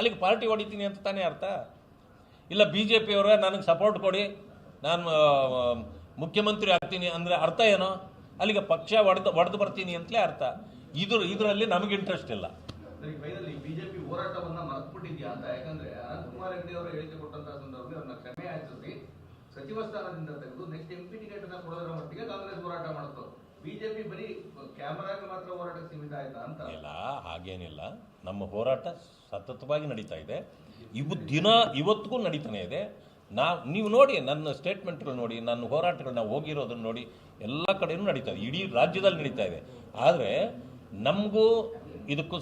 ಅಲ್ಲಿಗೆ ಪಾರ್ಟಿ ಹೊಡಿತೀನಿ ಅಂತ ತಾನೇ ಅರ್ಥ? ಇಲ್ಲ ಬಿ ಜೆ ಪಿಯವರ ನನಗೆ ಸಪೋರ್ಟ್ ಕೊಡಿ. ನಾನು ಮುಖ್ಯಮಂತ್ರಿ ಆಗ್ತೀನಿ ಅಂದರೆ ಅರ್ಥ ಏನೋ? ಅಲ್ಲಿಗೆ ಪಕ್ಷ ಒಡೆದು ಒಡೆದು ಬರ್ತೀನಿ ಅಂತಲೇ ಅರ್ಥ. ಇದ್ರ ಇದರಲ್ಲಿ ನಮಗೆ ಇಂಟ್ರೆಸ್ಟ್ ಇಲ್ಲ. ನನಗೆ ಫೈನಲಿ ಬಿಜೆಪಿ ಹೋರಾಟವನ್ನ ಮರೆತುಬಿಟ್ಟಿದ್ಯಾ ಅಂತ? ಯಾಕಂದ್ರೆ ಅನಂತಕುಮಾರ್ ಹೆಗಡೆ ಅವರು ಹೇಳಿಕೆ ಕೊಟ್ಟಂತಹ ಸಂದರ್ಭದಲ್ಲಿ ಅವ್ರನ್ನ ಕ್ಷಮೆ ಯಾಚಿಸಿ ಸಚಿವ ಸ್ಥಾನದಿಂದ ತೆಗೆದು ನೆಕ್ಸ್ಟ್ ಎಂ ಪಿ ಟಿಕೆಟ್ ಅನ್ನ ಕೊಡೋದ್ರ ಮಟ್ಟಿಗೆ ಕಾಂಗ್ರೆಸ್ ಹೋರಾಟ ಮಾಡುತ್ತೆ ಬಿಜೆಪಿ ಬರೀ ಕ್ಯಾಮರಾಗೆ ಮಾತ್ರ ಹೋರಾಟಕ್ಕೆ ಸೀಮಿತ ಆಯ್ತಾ ಅಂತ? ಇಲ್ಲ ಹಾಗೇನಿಲ್ಲ. ನಮ್ಮ ಹೋರಾಟ ಸತತವಾಗಿ ನಡೀತಾ ಇದೆ. ಇವು ದಿನ, ಇವತ್ತಿಗೂ ನಡೀತಾನೆ ಇದೆ. ನಾ, ನೀವು ನೋಡಿ, ನನ್ನ ಸ್ಟೇಟ್ಮೆಂಟ್ಗಳು ನೋಡಿ, ನನ್ನ ಹೋರಾಟಗಳನ್ನ ಹೋಗಿರೋದನ್ನು ನೋಡಿ, ಎಲ್ಲ ಕಡೆಯೂ ನಡೀತಾ ಇದೆ. ಇಡೀ ರಾಜ್ಯದಲ್ಲಿ ನಡೀತಾ ಇದೆ. ಆದರೆ, ನಮಗೂ ಇದಕ್ಕೂ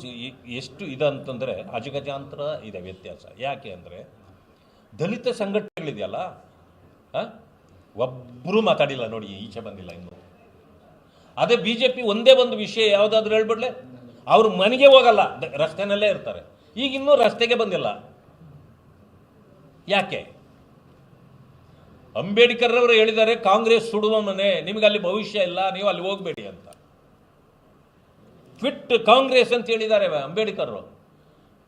ಎಷ್ಟು ಇದಂತಂದರೆ, ಅಜಗಜಾಂತರ ಇದೆ ವ್ಯತ್ಯಾಸ. ಯಾಕೆ ಅಂದರೆ, ದಲಿತ ಸಂಘಟನೆಗಳಿದೆಯಲ್ಲ ಒಬ್ಬರೂ ಮಾತಾಡಿಲ್ಲ ನೋಡಿ ಈಚೆ ಬಂದಿಲ್ಲ ಇನ್ನು. ಅದೇ ಬಿ ಜೆ ಪಿ ಒಂದೇ ಒಂದು ವಿಷಯ ಯಾವುದಾದ್ರೂ ಹೇಳ್ಬಿಡ್ಲೆ? ಅವರು ಮನೆಗೆ ಹೋಗಲ್ಲ. ರಸ್ತೆನಲ್ಲೇ ಇರ್ತಾರೆ. ಈಗ ಇನ್ನೂ ರಸ್ತೆಗೆ ಬಂದಿಲ್ಲ. ಯಾಕೆ? ಅಂಬೇಡ್ಕರ್ ಅವರು ಹೇಳಿದ್ದಾರೆ, ಕಾಂಗ್ರೆಸ್ ಸುಡುವ ಮನೆ, ನಿಮಗೆ ಅಲ್ಲಿ ಭವಿಷ್ಯ ಇಲ್ಲ, ನೀವು ಅಲ್ಲಿ ಹೋಗಬೇಡಿ ಅಂತ. ಫಿಟ್ ಕಾಂಗ್ರೆಸ್ ಅಂತ ಹೇಳಿದ್ದಾರೆ ಅಂಬೇಡ್ಕರ್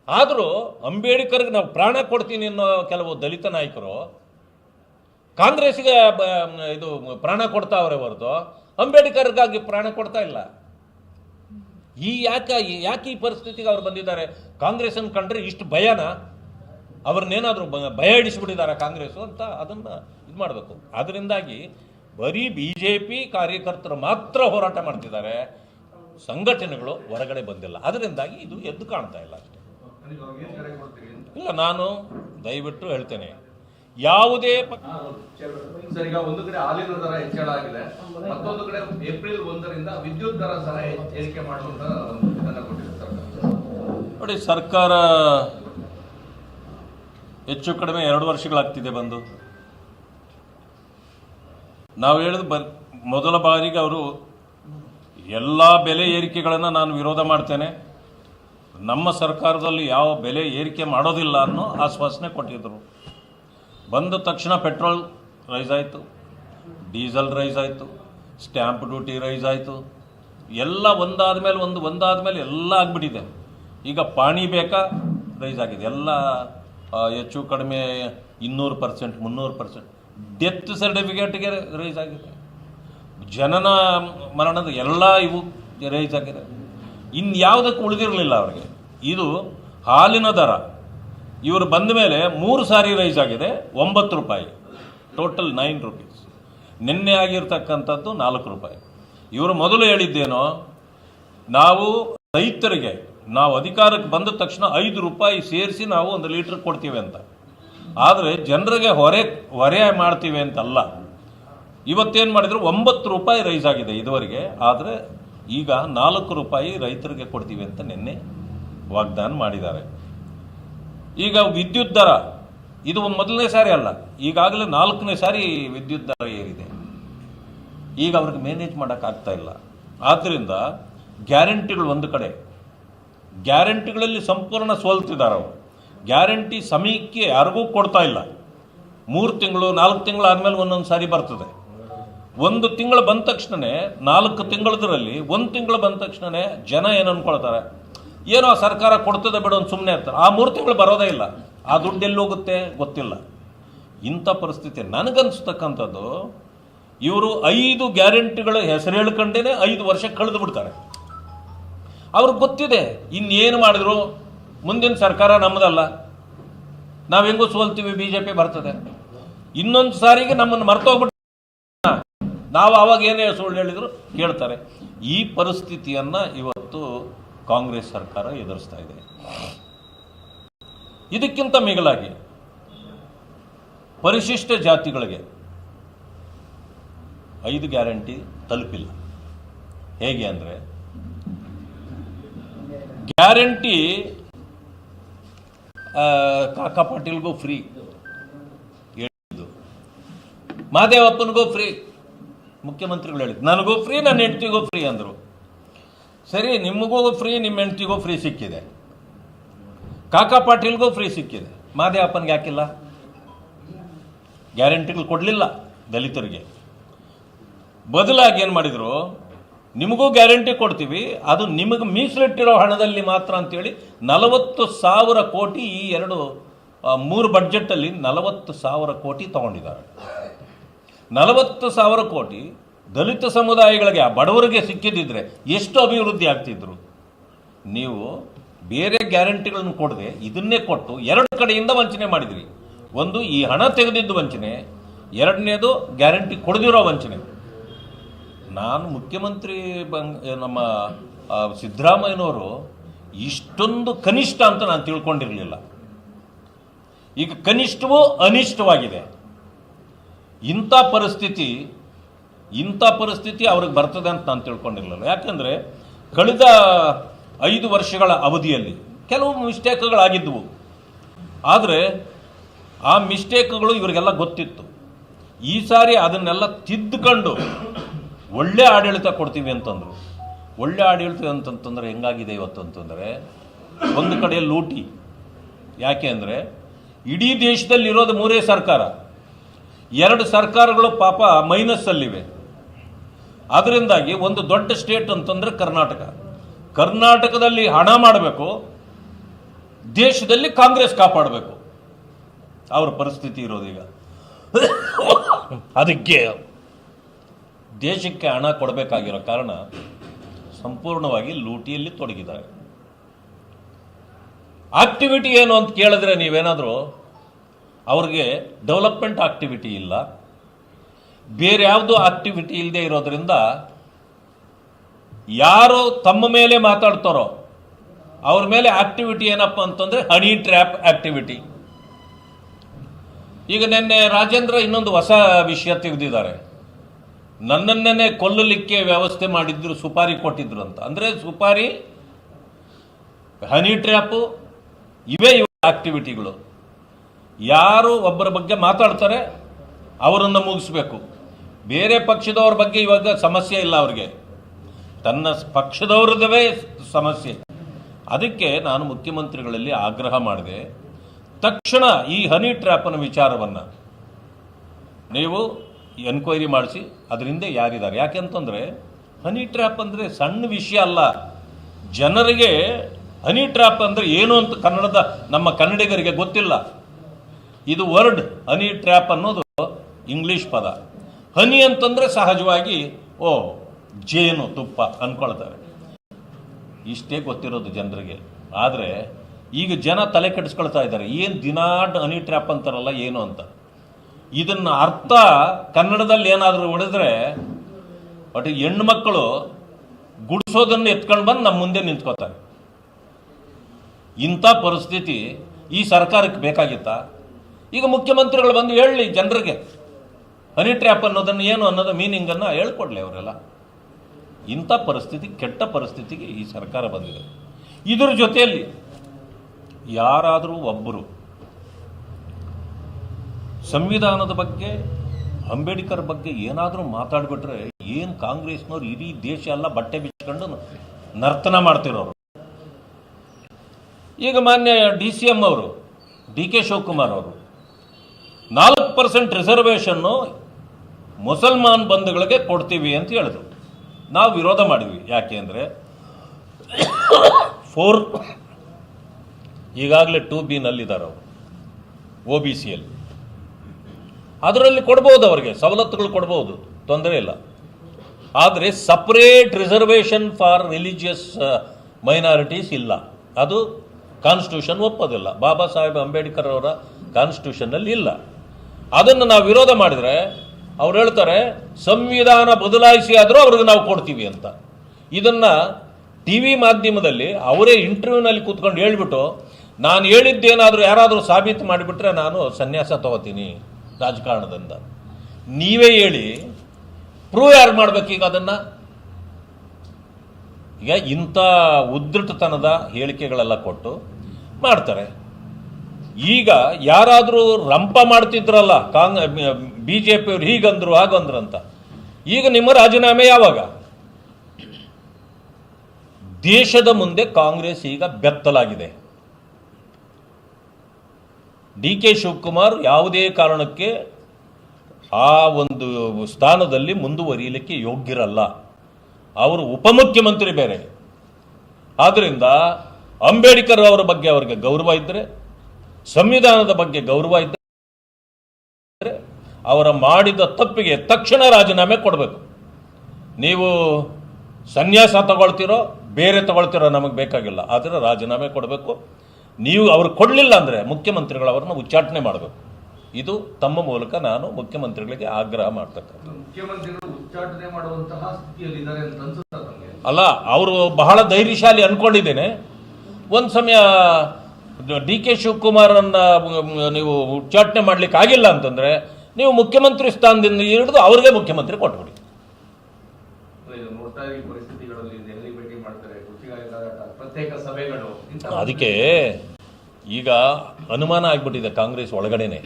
ಆದರೂ ಅಂಬೇಡ್ಕರ್ಗೆ ನಾವು ಪ್ರಾಣ ಕೊಡ್ತೀನಿ ಅನ್ನೋ ಕೆಲವು ದಲಿತ ನಾಯಕರು ಕಾಂಗ್ರೆಸ್ಗೆ ಇದು ಪ್ರಾಣ ಕೊಡ್ತಾವ್ರೆ ಹೊರತು, ಅಂಬೇಡ್ಕರ್ಗಾಗಿ ಪ್ರಾಣ ಕೊಡ್ತಾ ಇಲ್ಲ. ಈ ಯಾಕೆ ಯಾಕೆ ಈ ಪರಿಸ್ಥಿತಿಗೆ ಅವ್ರು ಬಂದಿದ್ದಾರೆ? ಕಾಂಗ್ರೆಸ್ ಅನ್ನು ಕಂಡ್ರೆ ಇಷ್ಟು ಭಯನ? ಅವ್ರನ್ನೇನಾದರೂ ಭಯ ಹಿಡಿಸ್ಬಿಟ್ಟಿದ್ದಾರೆ ಕಾಂಗ್ರೆಸ್ ಅಂತ ಅದನ್ನ ಇದು ಮಾಡಬೇಕು. ಅದರಿಂದಾಗಿ ಬರೀ ಬಿ ಜೆ ಪಿ ಕಾರ್ಯಕರ್ತರು ಮಾತ್ರ ಹೋರಾಟ ಮಾಡ್ತಿದ್ದಾರೆ. ಸಂಘಟನೆಗಳು ಹೊರಗಡೆ ಬಂದಿಲ್ಲ. ಅದರಿಂದಾಗಿ ಇದು ಎದ್ದು ಕಾಣ್ತಾ ಇಲ್ಲ ಅಷ್ಟೇ. ಇಲ್ಲ, ನಾನು ದಯವಿಟ್ಟು ಹೇಳ್ತೇನೆ. ಯಾವುದೇ ಈಗ ಒಂದು ಕಡೆ ಹಾಲಿನ ದರ ಹೆಚ್ಚಳ ಆಗಿದೆ ಮತ್ತೊಂದು ಕಡೆ ಏಪ್ರಿಲ್ ಒಂದರಿಂದ ವಿದ್ಯುತ್ ದರ ಸಹ ಏರಿಕೆ ಮಾಡುವಂತ ನೋಡಿ ಸರ್ಕಾರ ಹೆಚ್ಚು ಕಡಿಮೆ ಎರಡು ವರ್ಷಗಳಾಗ್ತಿದೆ ಬಂದು. ನಾವು ಹೇಳಿದ ಬ ಮೊದಲ ಬಾರಿಗೆ ಅವರು ಎಲ್ಲ ಬೆಲೆ ಏರಿಕೆಗಳನ್ನು ನಾನು ವಿರೋಧ ಮಾಡ್ತೇನೆ. ನಮ್ಮ ಸರ್ಕಾರದಲ್ಲಿ ಯಾವ ಬೆಲೆ ಏರಿಕೆ ಮಾಡೋದಿಲ್ಲ ಅನ್ನೋ ಆಶ್ವಾಸನೆ ಕೊಟ್ಟಿದ್ದರು ಬಂದ ತಕ್ಷಣ ಪೆಟ್ರೋಲ್ ರೈಸ್ ಆಯಿತು, ಡೀಸೆಲ್ ರೈಸ್ ಆಯಿತು, ಸ್ಟ್ಯಾಂಪ್ ಡ್ಯೂಟಿ ರೈಸ್ ಆಯಿತು. ಎಲ್ಲ ಒಂದಾದ ಮೇಲೆ ಒಂದು ಒಂದಾದ ಮೇಲೆ ಎಲ್ಲ ಆಗಿಬಿಟ್ಟಿದೆ. ಈಗ ಪಾಣಿ ಬೇಕಾ? ರೈಸ್ ಆಗಿದೆ. ಎಲ್ಲ ಹೆಚ್ಚು ಕಡಿಮೆ ಇನ್ನೂರು ಪರ್ಸೆಂಟ್, ಮುನ್ನೂರು ಪರ್ಸೆಂಟ್. ಡೆತ್ ಸರ್ಟಿಫಿಕೇಟ್ಗೆ ರೈಸ್ ಆಗಿದೆ. ಜನನ ಮರಣದ ಎಲ್ಲ ಇವು ರೈಸ್ ಆಗಿದೆ. ಇನ್ಯಾವುದಕ್ಕೆ ಉಳಿದಿರಲಿಲ್ಲ ಅವರಿಗೆ. ಇದು ಹಾಲಿನ ದರ. ಇವರು ಬಂದ ಮೇಲೆ ಮೂರು ಸಾರಿ ರೈಸ್ ಆಗಿದೆ, ಒಂಬತ್ತು ರೂಪಾಯಿ. ಟೋಟಲ್ ನೈನ್ ರುಪೀಸ್ ನಿನ್ನೆ ಆಗಿರ್ತಕ್ಕಂಥದ್ದು ನಾಲ್ಕು ರೂಪಾಯಿ. ಇವರು ಮೊದಲು ಹೇಳಿದ್ದೇನೋ, ನಾವು ರೈತರಿಗೆ, ನಾವು ಅಧಿಕಾರಕ್ಕೆ ಬಂದ ತಕ್ಷಣ ಐದು ರೂಪಾಯಿ ಸೇರಿಸಿ ನಾವು ಒಂದು ಲೀಟ್ರ್ ಕೊಡ್ತೀವಿ ಅಂತ. ಆದರೆ ಜನರಿಗೆ ಹೊರೆ ಹೊರೆ ಮಾಡ್ತೀವಿ ಅಂತಲ್ಲ. ಇವತ್ತೇನು ಮಾಡಿದ್ರು ಒಂಬತ್ತು ರೂಪಾಯಿ ರೈಸ್ ಆಗಿದೆ ಇದುವರೆಗೆ. ಆದರೆ ಈಗ ನಾಲ್ಕು ರೂಪಾಯಿ ರೈತರಿಗೆ ಕೊಡ್ತೀವಿ ಅಂತ ನಿನ್ನೆ ವಾಗ್ದಾನ ಮಾಡಿದ್ದಾರೆ. ಈಗ ವಿದ್ಯುತ್ ದರ, ಇದು ಮೊದಲನೇ ಸಾರಿ ಅಲ್ಲ, ಈಗಾಗಲೇ ನಾಲ್ಕನೇ ಸಾರಿ ವಿದ್ಯುತ್ ದರ ಏರಿದೆ. ಈಗ ಅವ್ರಿಗೆ ಮ್ಯಾನೇಜ್ ಮಾಡೋಕ್ಕಾಗ್ತಾ ಇಲ್ಲ. ಆದ್ದರಿಂದ ಗ್ಯಾರಂಟಿಗಳು ಒಂದು ಕಡೆ. ಗ್ಯಾರಂಟಿಗಳಲ್ಲಿ ಸಂಪೂರ್ಣ ಸೋಲ್ತಿದ್ದಾರೆ ಅವರು. ಗ್ಯಾರಂಟಿ ಸಮಯಕ್ಕೆ ಯಾರಿಗೂ ಕೊಡ್ತಾ ಇಲ್ಲ. ಮೂರು ತಿಂಗಳು, ನಾಲ್ಕು ತಿಂಗಳು ಆದಮೇಲೆ ಒಂದೊಂದು ಸಾರಿ ಬರ್ತದೆ. ಒಂದು ತಿಂಗಳು ಬಂದ ತಕ್ಷಣನೇ ನಾಲ್ಕು ತಿಂಗಳದ್ರಲ್ಲಿ ಒಂದು ತಿಂಗಳು ಬಂದ ತಕ್ಷಣನೇ ಜನ ಏನು ಅನ್ಕೊಳ್ತಾರೆ? ಏನೋ ಸರ್ಕಾರ ಕೊಡ್ತದೆ ಬಿಡು ಅಂತ ಸುಮ್ಮನೆ ಇರ್ತಾರೆ ಆ ಮೂರು ತಿಂಗಳು ಬರೋದೇ ಇಲ್ಲ. ಆ ದುಡ್ಡು ಎಲ್ಲಿ ಹೋಗುತ್ತೆ ಗೊತ್ತಿಲ್ಲ. ಇಂಥ ಪರಿಸ್ಥಿತಿ ನನಗನ್ಸ್ತಕ್ಕಂಥದ್ದು, ಇವರು ಐದು ಗ್ಯಾರಂಟಿಗಳ ಹೆಸರು ಹೇಳ್ಕೊಂಡೇನೆ ಐದು ವರ್ಷ ಕಳೆದು ಬಿಡ್ತಾರೆ. ಅವ್ರಿಗೆ ಗೊತ್ತಿದೆ, ಇನ್ನೇನು ಮಾಡಿದ್ರು? ಮುಂದಿನ ಸರ್ಕಾರ ನಮ್ಮದಲ್ಲ. ನಾವು ಹೆಂಗೂ ಸೋಲ್ತೀವಿ ಬಿ ಜೆ ಪಿ ಬರ್ತದೆ. ಇನ್ನೊಂದು ಸಾರಿಗೆ ನಮ್ಮನ್ನು ಮರ್ತೋಗ್ಬಿಟ್ಟು ನಾವು ಅವಾಗ ಏನೇ ಸುಳ್ಳು ಹೇಳಿದ್ರು ಕೇಳ್ತಾರೆ. ಈ ಪರಿಸ್ಥಿತಿಯನ್ನ ಇವತ್ತು ಕಾಂಗ್ರೆಸ್ ಸರ್ಕಾರ ಎದುರಿಸ್ತಾ ಇದೆ. ಇದಕ್ಕಿಂತ ಮಿಗಿಲಾಗಿ ಪರಿಶಿಷ್ಟ ಜಾತಿಗಳಿಗೆ ಐದು ಗ್ಯಾರಂಟಿ ತಲುಪಿಲ್ಲ. ಹೇಗೆ ಅಂದರೆ ಗ್ಯಾರಂಟಿ ಕಾಕಾ ಪಾಟೀಲ್ಗೂ ಫ್ರೀ ಹೇಳಿದ್ದು. ಮಹದೇವಪ್ಪನಿಗೂ ಫ್ರೀ. ಮುಖ್ಯಮಂತ್ರಿಗಳು ಹೇಳಿದ್ದು. ನನಗೂ ಫ್ರೀ, ನನ್ನ ಹೆಂಡ್ತಿಗೂ ಫ್ರೀ ಅಂದರು. ಸರಿ, ನಿಮಗೂ ಫ್ರೀ ನಿಮ್ಮ ಹೆಂಡ್ತಿಗೂ ಫ್ರೀ ಸಿಕ್ಕಿದೆ. ಕಾಕಾ ಪಾಟೀಲ್ಗೂ ಫ್ರೀ ಸಿಕ್ಕಿದೆ. ಮಾದೇವಪ್ಪನಿಗೆ ಯಾಕಿಲ್ಲ ಗ್ಯಾರಂಟಿಗಳು ಕೊಡಲಿಲ್ಲ ದಲಿತರಿಗೆ. ಬದಲಾಗಿ ಏನು ಮಾಡಿದರು, ನಿಮಗೂ ಗ್ಯಾರಂಟಿ ಕೊಡ್ತೀವಿ, ಅದು ನಿಮಗೆ ಮೀಸಲಿಟ್ಟಿರೋ ಹಣದಲ್ಲಿ ಮಾತ್ರ ಅಂತೇಳಿ ನಲವತ್ತು ಸಾವಿರ ಕೋಟಿ ಈ ಎರಡು ಮೂರು ಬಡ್ಜೆಟಲ್ಲಿ ನಲವತ್ತು ಸಾವಿರ ಕೋಟಿ ತಗೊಂಡಿದ್ದಾರೆ. ನಲವತ್ತು ಸಾವಿರ ಕೋಟಿ ದಲಿತ ಸಮುದಾಯಗಳಿಗೆ ಆ ಬಡವರಿಗೆ ಸಿಕ್ಕಿದ್ದಿದ್ರೆ ಎಷ್ಟು ಅಭಿವೃದ್ಧಿ ಆಗ್ತಿದ್ರು? ನೀವು ಬೇರೆ ಗ್ಯಾರಂಟಿಗಳನ್ನು ಕೊಡದೆ ಇದನ್ನೇ ಕೊಟ್ಟು ಎರಡು ಕಡೆಯಿಂದ ವಂಚನೆ ಮಾಡಿದ್ರಿ. ಒಂದು, ಈ ಹಣ ತೆಗೆದಿದ್ದು ವಂಚನೆ. ಎರಡನೇದು, ಗ್ಯಾರಂಟಿ ಕೊಡದಿರೋ ವಂಚನೆ. ನಾನು ಮುಖ್ಯಮಂತ್ರಿ ನಮ್ಮ ಸಿದ್ದರಾಮಯ್ಯನವರು ಇಷ್ಟೊಂದು ಕನಿಷ್ಠ ಅಂತ ನಾನು ತಿಳ್ಕೊಂಡಿರಲಿಲ್ಲ. ಈಗ ಕನಿಷ್ಠವೂ ಅನಿಷ್ಟವಾಗಿದೆ ಇಂಥ ಪರಿಸ್ಥಿತಿ ಇಂಥ ಪರಿಸ್ಥಿತಿ ಅವ್ರಿಗೆ ಬರ್ತದೆ ಅಂತ ನಾನು ತಿಳ್ಕೊಂಡಿರಲಿಲ್ಲ. ಯಾಕಂದರೆ ಕಳೆದ ಐದು ವರ್ಷಗಳ ಅವಧಿಯಲ್ಲಿ ಕೆಲವು ಮಿಸ್ಟೇಕ್ಗಳಾಗಿದ್ದವು. ಆದರೆ ಆ ಮಿಸ್ಟೇಕ್ಗಳು ಇವರಿಗೆಲ್ಲ ಗೊತ್ತಿತ್ತು. ಈ ಸಾರಿ ಅದನ್ನೆಲ್ಲ ತಿದ್ದುಕೊಂಡು ಒಳ್ಳೆ ಆಡಳಿತ ಕೊಡ್ತೀವಿ ಅಂತಂದರು. ಒಳ್ಳೆ ಆಡಳಿತ ಅಂತಂತಂದ್ರೆ ಹೆಂಗಾಗಿದೆ ಇವತ್ತು ಅಂತಂದರೆ ಒಂದು ಕಡೆ ಲೂಟಿ. ಯಾಕೆ ಅಂದರೆ ಇಡೀ ದೇಶದಲ್ಲಿ ಇರೋದು ಮೂರೇ ಸರ್ಕಾರ. ಎರಡು ಸರ್ಕಾರಗಳು ಪಾಪ ಮೈನಸ್ಸಲ್ಲಿವೆ. ಅದರಿಂದಾಗಿ ಒಂದು ದೊಡ್ಡ ಸ್ಟೇಟ್ ಅಂತಂದ್ರೆ ಕರ್ನಾಟಕ. ಕರ್ನಾಟಕದಲ್ಲಿ ಹಣ ಮಾಡಬೇಕು, ದೇಶದಲ್ಲಿ ಕಾಂಗ್ರೆಸ್ ಕಾಪಾಡಬೇಕು. ಅವ್ರ ಪರಿಸ್ಥಿತಿ ಇರೋದೀಗ ಅದಕ್ಕೆ ದೇಶಕ್ಕೆ ಹಣ ಕೊಡಬೇಕಾಗಿರೋ ಕಾರಣ ಸಂಪೂರ್ಣವಾಗಿ ಲೂಟಿಯಲ್ಲಿ ತೊಡಗಿದ್ದಾರೆ. ಆಕ್ಟಿವಿಟಿ ಏನು ಅಂತ ಕೇಳಿದ್ರೆ ನೀವೇನಾದರೂ ಅವ್ರಿಗೆ ಡೆವಲಪ್ಮೆಂಟ್ ಆಕ್ಟಿವಿಟಿ ಇಲ್ಲ. ಬೇರೆ ಯಾವುದು ಆಕ್ಟಿವಿಟಿ ಇಲ್ಲದೆ ಇರೋದ್ರಿಂದ ಯಾರು ತಮ್ಮ ಮೇಲೆ ಮಾತಾಡ್ತಾರೋ ಅವ್ರ ಮೇಲೆ ಆಕ್ಟಿವಿಟಿ ಏನಪ್ಪ ಅಂತಂದ್ರೆ ಹನಿ ಟ್ರ್ಯಾಪ್ ಆಕ್ಟಿವಿಟಿ ಈಗ ನಿನ್ನೆ ರಾಜೇಂದ್ರ ಇನ್ನೊಂದು ಹೊಸ ವಿಷಯ ತೆಗೆದಿದ್ದಾರೆ ನನ್ನನ್ನೇ ಕೊಲ್ಲಲಿಕ್ಕೆ ವ್ಯವಸ್ಥೆ ಮಾಡಿದ್ರು, ಸುಪಾರಿ ಕೊಟ್ಟಿದ್ರು ಅಂತ. ಅಂದ್ರೆ ಸುಪಾರಿ ಹನಿ ಟ್ರ್ಯಾಪು ಇವೇ ಇವ ಆಕ್ಟಿವಿಟಿಗಳು ಯಾರು ಒಬ್ಬರ ಬಗ್ಗೆ ಮಾತಾಡ್ತಾರೆ, ಅವರನ್ನು ಮುಗಿಸ್ಬೇಕು. ಬೇರೆ ಪಕ್ಷದವ್ರ ಬಗ್ಗೆ ಇವಾಗ ಸಮಸ್ಯೆ ಇಲ್ಲ ಅವ್ರಿಗೆ. ತನ್ನ ಪಕ್ಷದವ್ರದವೇ ಸಮಸ್ಯೆ. ಅದಕ್ಕೆ ನಾನು ಮುಖ್ಯಮಂತ್ರಿಗಳಲ್ಲಿ ಆಗ್ರಹ ಮಾಡಿದೆ. ತಕ್ಷಣ ಈ ಹನಿ ಟ್ರ್ಯಾಪನ ವಿಚಾರವನ್ನು ನೀವು ಎನ್ಕ್ವೈರಿ ಮಾಡಿಸಿ, ಅದರಿಂದ ಯಾರಿದ್ದಾರೆ? ಯಾಕೆಂತಂದರೆ ಹನಿ ಟ್ರ್ಯಾಪ್ ಅಂದರೆ ಸಣ್ಣ ವಿಷಯ ಅಲ್ಲ. ಜನರಿಗೆ ಹನಿ ಟ್ರ್ಯಾಪ್ ಅಂದರೆ ಏನು ಅಂತ ಕನ್ನಡದ, ನಮ್ಮ ಕನ್ನಡಿಗರಿಗೆ ಗೊತ್ತಿಲ್ಲ. ಇದು ವರ್ಡ್, ಹನಿ ಟ್ರ್ಯಾಪ್ ಅನ್ನೋದು ಇಂಗ್ಲೀಷ್ ಪದ. ಹನಿ ಅಂತಂದ್ರೆ ಸಹಜವಾಗಿ, ಓ, ಜೇನು, ತುಪ್ಪ ಅಂದ್ಕೊಳ್ತಾರೆ. ಇಷ್ಟೇ ಗೊತ್ತಿರೋದು ಜನರಿಗೆ. ಆದರೆ, ಈಗ ಜನ ತಲೆ ಕೆಡಿಸ್ಕೊಳ್ತಾ ಇದ್ದಾರೆ. ಏನು ದಿನಾಡ್ ಹನಿ ಟ್ರ್ಯಾಪ್ ಅಂತಾರಲ್ಲ, ಏನು ಅಂತ. ಇದನ್ನ ಅರ್ಥ ಕನ್ನಡದಲ್ಲಿ ಏನಾದರೂ ಹೊಡೆದ್ರೆ ಬಟ್ ಹೆಣ್ಣು ಮಕ್ಕಳು ಗುಡಿಸೋದನ್ನು ಎತ್ಕೊಂಡು ಬಂದು ನಮ್ಮ ಮುಂದೆ ನಿಂತ್ಕೋತಾರೆ. ಇಂಥ ಪರಿಸ್ಥಿತಿ ಈ ಸರ್ಕಾರಕ್ಕೆ ಬೇಕಾಗಿತ್ತಾ? ಈಗ ಮುಖ್ಯಮಂತ್ರಿಗಳು ಬಂದು ಹೇಳಲಿ ಜನರಿಗೆ ಹನಿ ಟ್ರ್ಯಾಪ್ ಅನ್ನೋದನ್ನು ಏನು ಅನ್ನೋದು ಮೀನಿಂಗನ್ನು ಹೇಳ್ಕೊಡ್ಲಿ ಅವರೆಲ್ಲ. ಇಂಥ ಪರಿಸ್ಥಿತಿ, ಕೆಟ್ಟ ಪರಿಸ್ಥಿತಿಗೆ ಈ ಸರ್ಕಾರ ಬಂದಿದೆ. ಇದರ ಜೊತೆಯಲ್ಲಿ ಯಾರಾದರೂ ಒಬ್ಬರು ಸಂವಿಧಾನದ ಬಗ್ಗೆ, ಅಂಬೇಡ್ಕರ್ ಬಗ್ಗೆ ಏನಾದರೂ ಮಾತಾಡಿಬಿಟ್ರೆ ಏನು ಕಾಂಗ್ರೆಸ್ನವ್ರು ಇಡೀ ದೇಶ ಎಲ್ಲ ಬಟ್ಟೆ ಬಿಚ್ಕೊಂಡು ನರ್ತನ ಮಾಡ್ತಿರೋರು. ಈಗ ಮಾನ್ಯ ಡಿ ಸಿ ಎಂ ಅವರು, ಡಿ ಕೆ ಶಿವಕುಮಾರ್ ಅವರು, ನಾಲ್ಕು ಪರ್ಸೆಂಟ್ ರಿಸರ್ವೇಷನ್ನು ಮುಸಲ್ಮಾನ್ ಬಂಧುಗಳಿಗೆ ಕೊಡ್ತೀವಿ ಅಂತ ಹೇಳಿದ್ರು. ನಾವು ವಿರೋಧ ಮಾಡಿದ್ವಿ. ಯಾಕೆ ಅಂದರೆ ಫೋರ್ ಈಗಾಗಲೇ ಟೂ ಬಿನಲ್ಲಿದ್ದಾರೆ ಅವರು, ಒ ಬಿ ಸಿಯಲ್ಲಿ ಅದರಲ್ಲಿ ಕೊಡ್ಬೋದು ಅವರಿಗೆ, ಸವಲತ್ತುಗಳು ಕೊಡ್ಬೋದು, ತೊಂದರೆ ಇಲ್ಲ. ಆದರೆ separate reservation for religious minorities ಇಲ್ಲ. ಅದು ಕಾನ್ಸ್ಟಿಟ್ಯೂಷನ್ ಒಪ್ಪೋದಿಲ್ಲ. ಬಾಬಾ ಸಾಹೇಬ್ ಅಂಬೇಡ್ಕರ್ ಅವರ ಕಾನ್ಸ್ಟಿಟ್ಯೂಷನ್ನಲ್ಲಿ ಇಲ್ಲ. ಅದನ್ನು ನಾವು ವಿರೋಧ ಮಾಡಿದರೆ ಅವ್ರು ಹೇಳ್ತಾರೆ, ಸಂವಿಧಾನ ಬದಲಾಯಿಸಿ ಆದರೂ ಅವ್ರಿಗೆ ನಾವು ಕೊಡ್ತೀವಿ ಅಂತ. ಇದನ್ನು ಟಿ ವಿ ಮಾಧ್ಯಮದಲ್ಲಿ ಅವರೇ ಇಂಟರ್ವ್ಯೂನಲ್ಲಿ ಕೂತ್ಕೊಂಡು ಹೇಳ್ಬಿಟ್ಟು, ನಾನು ಹೇಳಿದ್ದೇನಾದರೂ ಯಾರಾದರೂ ಸಾಬೀತು ಮಾಡಿಬಿಟ್ರೆ ನಾನು ಸನ್ಯಾಸ ತಗೋತೀನಿ ರಾಜಕಾರಣದಿಂದ. ನೀವೇ ಹೇಳಿ ಪ್ರೂವ್ ಯಾರು ಮಾಡ್ಬೇಕೀಗ ಅದನ್ನು? ಈಗ ಇಂಥ ಉದ್ಧಟತನದ ಹೇಳಿಕೆಗಳೆಲ್ಲ ಕೊಟ್ಟು ಮಾಡ್ತಾರೆ. ಈಗ ಯಾರಾದರೂ ರಂಪ ಮಾಡ್ತಿದ್ರಲ್ಲ ಕಾಂಗ್ ಬಿ ಜೆ ಪಿಯವ್ರು ಹೀಗಂದ್ರು ಹಾಗಂದ್ರು ಅಂತ. ಈಗ ನಿಮ್ಮ ರಾಜೀನಾಮೆ ಯಾವಾಗ? ದೇಶದ ಮುಂದೆ ಕಾಂಗ್ರೆಸ್ ಈಗ ಬೆತ್ತಲಾಗಿದೆ. ಡಿ ಕೆ ಶಿವಕುಮಾರ್ ಯಾವುದೇ ಕಾರಣಕ್ಕೆ ಆ ಒಂದು ಸ್ಥಾನದಲ್ಲಿ ಮುಂದುವರಿಯಲಿಕ್ಕೆ ಯೋಗ್ಯರಲ್ಲ. ಅವರು ಉಪಮುಖ್ಯಮಂತ್ರಿ ಬೇರೆ. ಆದ್ದರಿಂದ ಅಂಬೇಡ್ಕರ್ ಅವರ ಬಗ್ಗೆ ಅವರಿಗೆ ಗೌರವ ಇದ್ದರೆ ಸಂವಿಧಾನದ ಬಗ್ಗೆ ಗೌರವ ಇದ್ದರೆ ಅವರ ಮಾಡಿದ ತಪ್ಪಿಗೆ ತಕ್ಷಣ ರಾಜೀನಾಮೆ ಕೊಡಬೇಕು. ನೀವು ಸನ್ಯಾಸ ತಗೊಳ್ತಿರೋ ಬೇರೆ ತಗೊಳ್ತಿರೋ ನಮಗೆ ಬೇಕಾಗಿಲ್ಲ. ಆದರೆ ರಾಜೀನಾಮೆ ಕೊಡಬೇಕು. ನೀವು ಅವರು ಕೊಡಲಿಲ್ಲ ಅಂದರೆ ಮುಖ್ಯಮಂತ್ರಿಗಳು ಅವರನ್ನು ಉಚ್ಚಾಟನೆ ಮಾಡಬೇಕು. ಇದು ತಮ್ಮ ಮೂಲಕ ನಾನು ಮುಖ್ಯಮಂತ್ರಿಗಳಿಗೆ ಆಗ್ರಹ ಮಾಡ್ತಕ್ಕಂಥ ಮುಖ್ಯಮಂತ್ರಿಗಳು ಉಚ್ಚಾಟನೆ ಮಾಡುವಂತಹ ಸ್ಥಿತಿಯಲ್ಲಿದ್ದಾರೆ ಅಂತ ಅನ್ಸುತ್ತಾ ತಮಗೆ? ಅಲ್ಲ ಅವರು ಬಹಳ ಧೈರ್ಯಶಾಲಿ ಅನ್ಕೊಂಡಿದ್ದೇನೆ. ಒಂದು ಸಮಯ ಡಿ ಕೆ ಶಿವಕುಮಾರನ್ನ ನೀವು ಉಚ್ಚಾಟನೆ ಮಾಡ್ಲಿಕ್ಕೆ ಆಗಿಲ್ಲ ಅಂತಂದ್ರೆ ನೀವು ಮುಖ್ಯಮಂತ್ರಿ ಸ್ಥಾನದಿಂದ ಹಿಡಿದು ಅವ್ರಿಗೆ ಮುಖ್ಯಮಂತ್ರಿ ಕೊಟ್ಬಿಡಿ ಅದಕ್ಕೆ ಈಗ ಅನುಮಾನ ಆಗ್ಬಿಟ್ಟಿದೆ ಕಾಂಗ್ರೆಸ್ ಒಳಗಡೆನೆ.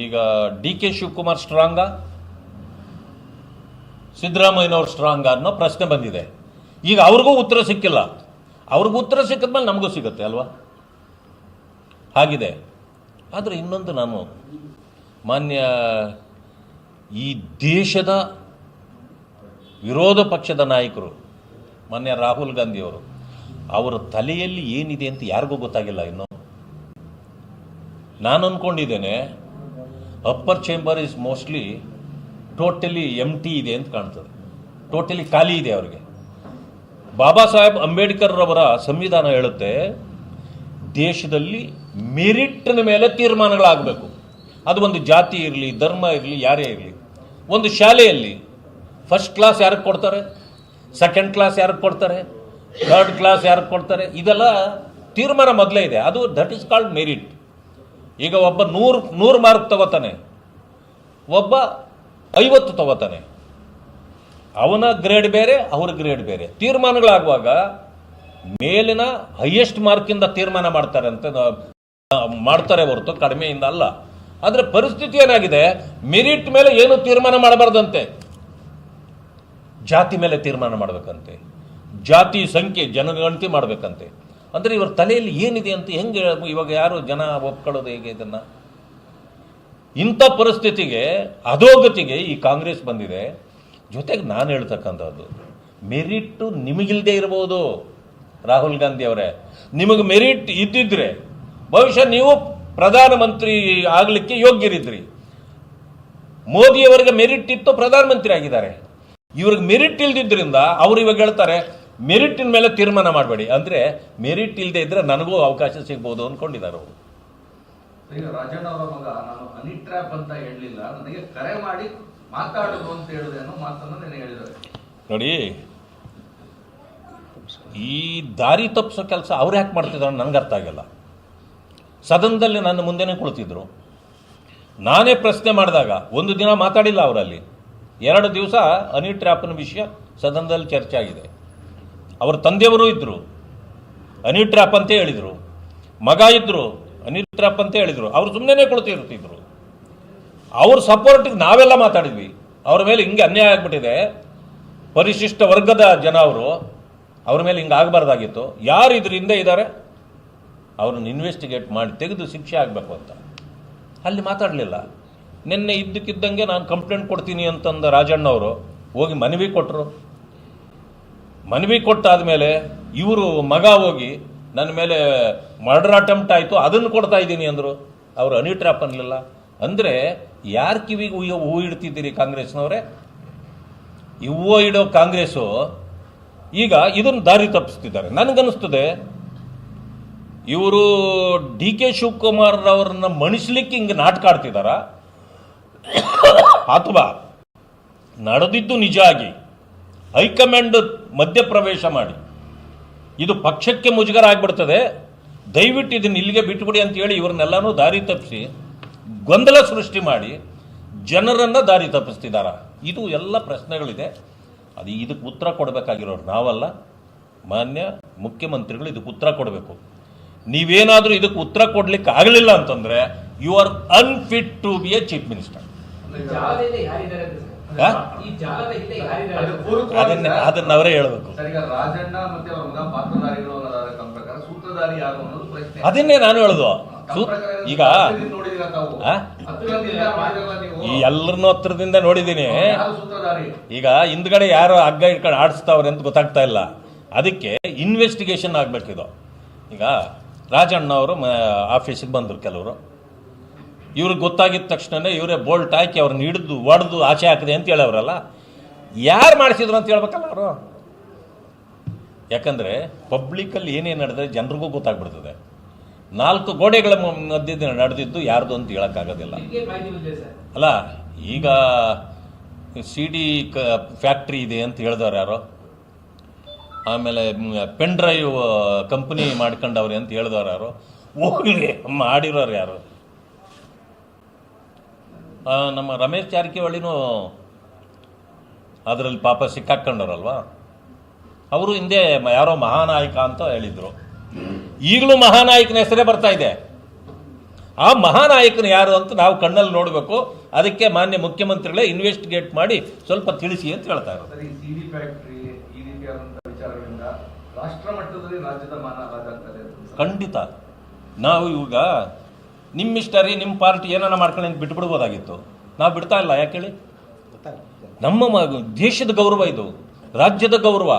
ಈಗ ಡಿ ಕೆ ಶಿವಕುಮಾರ್ ಸ್ಟ್ರಾಂಗ ಸಿದ್ದರಾಮಯ್ಯನವ್ರು ಸ್ಟ್ರಾಂಗ ಅನ್ನೋ ಪ್ರಶ್ನೆ ಬಂದಿದೆ. ಈಗ ಅವ್ರಿಗೂ ಉತ್ತರ ಸಿಕ್ಕಿಲ್ಲ. ಅವ್ರಿಗೂ ಉತ್ತರ ಸಿಕ್ಕಿದ್ಮೇಲೆ ನಮಗೂ ಸಿಗುತ್ತೆ ಅಲ್ವಾ? ಹಾಗಿದೆ. ಆದರೆ ಇನ್ನೊಂದು ನಾನು ಮಾನ್ಯ ಈ ದೇಶದ ವಿರೋಧ ಪಕ್ಷದ ನಾಯಕರು, ಮಾನ್ಯ ರಾಹುಲ್ ಗಾಂಧಿಯವರು ಅವರ ತಲೆಯಲ್ಲಿ ಏನಿದೆ ಅಂತ ಯಾರಿಗೂ ಗೊತ್ತಾಗಿಲ್ಲ ಇನ್ನು. ನಾನು ಅಂದ್ಕೊಂಡಿದ್ದೇನೆ upper chamber is mostly totally empty ಇದೆ ಅಂತ ಕಾಣ್ತದೆ. ಟೋಟಲಿ ಖಾಲಿ ಇದೆ ಅವರಿಗೆ. ಬಾಬಾ ಸಾಹೇಬ್ ಅಂಬೇಡ್ಕರ್ ರವರ ಸಂವಿಧಾನ ಹೇಳುತ್ತೆ, ದೇಶದಲ್ಲಿ ಮೆರಿಟ್ನ ಮೇಲೆ ತೀರ್ಮಾನಗಳಾಗಬೇಕು. ಅದು ಒಂದು ಜಾತಿ ಇರಲಿ, ಧರ್ಮ ಇರಲಿ, ಯಾರೇ ಇರಲಿ. ಒಂದು ಶಾಲೆಯಲ್ಲಿ ಫಸ್ಟ್ ಕ್ಲಾಸ್ ಯಾರಿಗೆ ಕೊಡ್ತಾರೆ? ಸೆಕೆಂಡ್ ಕ್ಲಾಸ್ ಯಾರಿಗೆ ಕೊಡ್ತಾರೆ? ಥರ್ಡ್ ಕ್ಲಾಸ್ ಯಾರಿಗೆ ಕೊಡ್ತಾರೆ? ಇದೆಲ್ಲ ತೀರ್ಮಾನ ಮೊದಲೇ ಇದೆ. ಅದು ದಟ್ ಈಸ್ ಕಾಲ್ಡ್ ಮೆರಿಟ್ ಈಗ ಒಬ್ಬ ನೂರು ನೂರು ಮಾರ್ಕ್ ತಗೋತಾನೆ. ಒಬ್ಬ ಐವತ್ತು ತಗೋತಾನೆ. ಅವನ ಗ್ರೇಡ್ ಬೇರೆ, ಅವ್ರ ಗ್ರೇಡ್ ಬೇರೆ. ತೀರ್ಮಾನಗಳಾಗುವಾಗ ಮೇಲಿನ ಹೈಯೆಸ್ಟ್ ಮಾರ್ಕಿಂದ ತೀರ್ಮಾನ ಮಾಡ್ತಾರೆ ಅಂತ ಮಾಡ್ತಾರೆ ಹೊರತು ಕಡಿಮೆಯಿಂದ ಅಲ್ಲ. ಆದರೆ ಪರಿಸ್ಥಿತಿ ಏನಾಗಿದೆ? ಮೆರಿಟ್ ಮೇಲೆ ಏನು ತೀರ್ಮಾನ ಮಾಡಬಾರ್ದಂತೆ? ಜಾತಿ ಮೇಲೆ ತೀರ್ಮಾನ ಮಾಡಬೇಕಂತೆ. ಜಾತಿ ಸಂಖ್ಯೆ ಜನಗಣತಿ ಮಾಡಬೇಕಂತೆ. ಅಂದರೆ ಇವ್ರ ತಲೆಯಲ್ಲಿ ಏನಿದೆ ಅಂತ ಹೆಂಗೆ ಇವಾಗ ಯಾರು ಜನ ಒಪ್ಕೊಳ್ಳೋದು ಹೇಗೆ ಇದನ್ನ? ಇಂಥ ಪರಿಸ್ಥಿತಿಗೆ, ಅಧೋಗತಿಗೆ ಈ ಕಾಂಗ್ರೆಸ್ ಬಂದಿದೆ. ಜೊತೆಗೆ ನಾನು ಹೇಳ್ತಕ್ಕಂಥದ್ದು ಮೆರಿಟ್ಟು ನಿಮಗಿಲ್ದೇ ಇರ್ಬೋದು, ರಾಹುಲ್ ಗಾಂಧಿ ಅವರೇ. ನಿಮಗೆ ಮೆರಿಟ್ ಇದ್ದಿದ್ರೆ, ಬಹುಶಃ ನೀವು ಪ್ರಧಾನಮಂತ್ರಿ ಆಗಲಿಕ್ಕೆ ಯೋಗ್ಯರಿದ್ರಿ. ಮೋದಿಯವರಿಗೆ ಮೆರಿಟ್ ಇತ್ತು ಪ್ರಧಾನಮಂತ್ರಿ ಆಗಿದ್ದಾರೆ ಇವ್ರಿಗೆ ಮೆರಿಟ್ ಇಲ್ದಿದ್ದರಿಂದ ಅವ್ರು ಇವಾಗ ಹೇಳ್ತಾರೆ ಮೆರಿಟಿನ ಮೇಲೆ ತೀರ್ಮಾನ ಮಾಡಬೇಡಿ. ಅಂದ್ರೆ ಮೆರಿಟ್ ಇಲ್ಲದೆ ಇದ್ದರೆ ನನಗೂ ಅವಕಾಶ ಸಿಗ್ಬೋದು ಅಂದ್ಕೊಂಡಿದ್ದಾರೆ ಅವರು. ಈಗ ರಾಜಣ್ಣ ಅವರ ಮಗ ನಾನು ಹನಿ ಟ್ರ್ಯಾಪ್ ಅಂತ ಹೇಳಲಿಲ್ಲ. ನನಗೆ ಕರೆ ಮಾಡಿ ಮಾತಾಡುದು ಅಂತ ಹೇಳಿದೆ ಅನ್ನೋ ಮಾತನ್ನ ನೆನೆ ಹೇಳಿದ್ದಾರೆ. ನೋಡಿ ಈ ದಾರಿ ತಪ್ಪಿಸೋ ಕೆಲಸ ಅವ್ರು ಯಾಕೆ ಮಾಡ್ತಿದ್ದಾರೆ ನನಗೆ ಅರ್ಥ ಆಗಿಲ್ಲ. ಸದನದಲ್ಲಿ ನನ್ನ ಮುಂದೆನೇ ಕುಳಿತಿದ್ರು. ನಾನೇ ಪ್ರಶ್ನೆ ಮಾಡಿದಾಗ, ಒಂದು ದಿನ ಮಾತಾಡಿಲ್ಲ ಅವರಲ್ಲಿ. ಎರಡು ದಿವಸ ಅನಿಲ್ ಟ್ರ್ಯಾಪ್ನ ವಿಷಯ ಸದನದಲ್ಲಿ ಚರ್ಚೆ ಆಗಿದೆ. ಅವ್ರ ತಂದೆಯವರು ಇದ್ದರು ಅನಿಲ್ ಟ್ರ್ಯಾಪ್ ಅಂತ ಹೇಳಿದರು. ಮಗ ಇದ್ದರು ಅನಿಲ್ ಟ್ರ್ಯಾಪ್ ಅಂತ ಹೇಳಿದರು. ಅವರು ಸುಮ್ಮನೆ ಕುಳಿತಿರ್ತಿದ್ರು. ಅವ್ರ ಸಪೋರ್ಟಿಗೆ ನಾವೆಲ್ಲ ಮಾತಾಡಿದ್ವಿ. ಅವ್ರ ಮೇಲೆ ಹಿಂಗೆ ಅನ್ಯಾಯ ಆಗಿಬಿಟ್ಟಿದೆ. ಪರಿಶಿಷ್ಟ ವರ್ಗದ ಜನ ಅವರು, ಅವ್ರ ಮೇಲೆ ಹಿಂಗೆ ಆಗಬಾರ್ದಾಗಿತ್ತು. ಯಾರು ಇದರಿಂದ ಇದ್ದಾರೆ? ಅವ್ರನ್ನ ಇನ್ವೆಸ್ಟಿಗೇಟ್ ಮಾಡಿ ತೆಗೆದು ಶಿಕ್ಷೆ ಆಗಬೇಕು ಅಂತ. ಅಲ್ಲಿ ಮಾತಾಡಲಿಲ್ಲ. ನಿನ್ನೆ ಇದ್ದಕ್ಕಿದ್ದಂಗೆ ನಾನು ಕಂಪ್ಲೇಂಟ್ ಕೊಡ್ತೀನಿ ಅಂತಂದ ರಾಜಣ್ಣ ಅವರು ಹೋಗಿ ಮನವಿ ಕೊಟ್ಟರು ಮನವಿ ಕೊಟ್ಟಾದ್ಮೇಲೆ ಇವರು ಮಗ ಹೋಗಿ ನನ್ನ ಮೇಲೆ ಮರ್ಡರ್ ಅಟೆಂಪ್ಟ್ ಆಯಿತು ಅದನ್ನು ಕೊಡ್ತಾ ಇದ್ದೀನಿ ಅಂದರು. ಅವರು ಅನಿ ಟ್ರ್ಯಾಪ್ ಅನ್ನಲಿಲ್ಲ ಅಂದರೆ ಯಾರು ಕಿವಿಗೆ ಹೂ ಹೂ ಇಡ್ತಿದ್ದೀರಿ ಕಾಂಗ್ರೆಸ್ನವರೇ? ಹೂವು ಇಡೋ ಕಾಂಗ್ರೆಸ್ಸು ಈಗ ಇದನ್ನು ದಾರಿ ತಪ್ಪಿಸ್ತಿದ್ದಾರೆ. ನನಗನ್ನಿಸ್ತದೆ ಇವರು ಡಿ ಕೆ ಶಿವಕುಮಾರ್ ಅವ್ರನ್ನ ಮಣಿಸ್ಲಿಕ್ಕೆ ಹಿಂಗೆ ನಾಟಕ ಆಡ್ತಿದಾರ? ಅಥವಾ ನಡೆದಿದ್ದು ನಿಜ ಆಗಿ. ಹೈಕಮಾಂಡ್ ಮಧ್ಯಪ್ರವೇಶ ಮಾಡಿ. ಇದು ಪಕ್ಷಕ್ಕೆ ಮುಜುಗರ ಆಗಿಬಿಡ್ತದೆ. ದಯವಿಟ್ಟು ಇದನ್ನ ಇಲ್ಲಿಗೆ ಬಿಟ್ಬಿಡಿ ಅಂತ ಹೇಳಿ ಇವ್ರನ್ನೆಲ್ಲನೂ ದಾರಿ ತಪ್ಪಿಸಿ, ಗೊಂದಲ ಸೃಷ್ಟಿ ಮಾಡಿ ಜನರನ್ನು ದಾರಿ ತಪ್ಪಿಸ್ತಿದಾರ? ಇದು ಎಲ್ಲ ಪ್ರಶ್ನೆಗಳಿದೆ. ಅದು ಇದಕ್ಕೆ ಉತ್ತರ ಕೊಡಬೇಕಾಗಿರೋರು ನಾವಲ್ಲ. ಮಾನ್ಯ ಮುಖ್ಯಮಂತ್ರಿಗಳು ಇದಕ್ಕೆ ಉತ್ತರ ಕೊಡಬೇಕು. ನೀವೇನಾದರೂ ಇದಕ್ಕೆ ಉತ್ತರ ಕೊಡ್ಲಿಕ್ಕೆ ಆಗಲಿಲ್ಲ ಅಂತಂದ್ರೆ you are unfit to be a chief minister ಅದನ್ನ ಅದನ್ನ ಅವರೇ ಹೇಳಬೇಕು. ಸರ್, ಈಗ ರಾಜಣ್ಣ ಮತ್ತೆ ಅವ್ರ ಮಗ ಪಾತ್ರಧಾರಿಗಳು ಅನ್ನೋದಾದ್ರೆ ತಮ್ಮ ಪ್ರಕಾರ ಸೂತ್ರಧಾರಿ ಯಾರು ಅನ್ನೋದು ಪ್ರಶ್ನೆ. ಅದನ್ನೇ ನಾನು ಹೇಳುದು. ಈಗ ಈ ಎಲ್ಲರನ್ನೂ ಹತ್ರದಿಂದ ನೋಡಿದ್ದೀನಿ. ಈಗ ಹಿಂದ್ಗಡೆ ಯಾರು ಹಗ್ಗ ಇಟ್ಕೊಂಡು ಆಡಿಸ್ತಾವ್ರೆ ಅಂತ ಗೊತ್ತಾಗ್ತಾ ಇಲ್ಲ. ಅದಕ್ಕೆ ಇನ್ವೆಸ್ಟಿಗೇಷನ್ ಆಗ್ಬೇಕಿದು. ಈಗ ರಾಜಣ್ಣ ಅವರು ಆಫೀಸಿಗೆ ಬಂದರು ಕೆಲವರು. ಇವ್ರಿಗೆ ಗೊತ್ತಾಗಿದ್ದ ತಕ್ಷಣನೇ ಇವರೇ ಬೋಲ್ಟ್ ಹಾಕಿ ಅವ್ರನ್ನ ಹಿಡಿದು, ಒಡೆದು ಆಚೆ ಹಾಕಿದೆ ಅಂತ ಹೇಳವ್ರಲ್ಲ. ಯಾರು ಮಾಡಿಸಿದ್ರು ಅಂತ ಹೇಳ್ಬೇಕಲ್ಲ ಅವರು. ಯಾಕಂದರೆ ಪಬ್ಲಿಕಲ್ಲಿ ಏನೇನು ನಡೆದ್ರೆ ಜನರಿಗೂ ಗೊತ್ತಾಗ್ಬಿಡ್ತದೆ. ನಾಲ್ಕು ಗೋಡೆಗಳ ಮಧ್ಯೆ ನಡೆದಿದ್ದು ಯಾರ್ದು ಅಂತ ಹೇಳೋಕ್ಕಾಗೋದಿಲ್ಲ. ಅಲ್ಲ, ಈಗ ಸಿ ಡಿ ಕ, ಫ್ಯಾಕ್ಟ್ರಿ ಇದೆ ಅಂತ ಹೇಳಿದವ್ರು ಯಾರು. ಆಮೇಲೆ ಪೆನ್ ಡ್ರೈವ್ ಕಂಪ್ನಿ ಮಾಡ್ಕೊಂಡವ್ರಿ ಅಂತ ಹೇಳಿದವ್ರು ಯಾರು ಹೋಗ್ಲಿ ಮಾಡಿರೋರು ಯಾರು ನಮ್ಮ ರಮೇಶ್ ಜಾರಕಿಹೊಳಿನೂ ಅದರಲ್ಲಿ ಪಾಪ ಸಿಕ್ಕಾಕೊಂಡವ್ರಲ್ವಾ ಅವರು ಹಿಂದೆ ಯಾರೋ ಮಹಾನಾಯಕ ಅಂತ ಹೇಳಿದ್ರು ಈಗಲೂ ಮಹಾನಾಯಕನ ಹೆಸರೇ ಬರ್ತಾ ಇದೆ ಆ ಮಹಾನಾಯಕನ ಯಾರು ಅಂತ ನಾವು ಕಣ್ಣಲ್ಲಿ ನೋಡಬೇಕು ಅದಕ್ಕೆ ಮಾನ್ಯ ಮುಖ್ಯಮಂತ್ರಿಗಳೇ ಇನ್ವೆಸ್ಟಿಗೇಟ್ ಮಾಡಿ ಸ್ವಲ್ಪ ತಿಳಿಸಿ ಅಂತ ಹೇಳ್ತಾ ಇರೋದು ಖಂಡಿತ. ನಾವು ಇವಾಗ ನಿಮ್ಮಿಷ್ಟ ರೀ ನಿಮ್ಮ ಪಾರ್ಟಿ ಏನಾನ ಮಾಡ್ಕೊಳ್ಳಿ ಅಂತ ಬಿಟ್ಬಿಡ್ಬೋದಾಗಿತ್ತು. ನಾವು ಬಿಡ್ತಾ ಇಲ್ಲ, ಯಾಕೆ ಹೇಳಿ? ನಮ್ಮ ದೇಶದ ಗೌರವ ಇದು, ರಾಜ್ಯದ ಗೌರವ.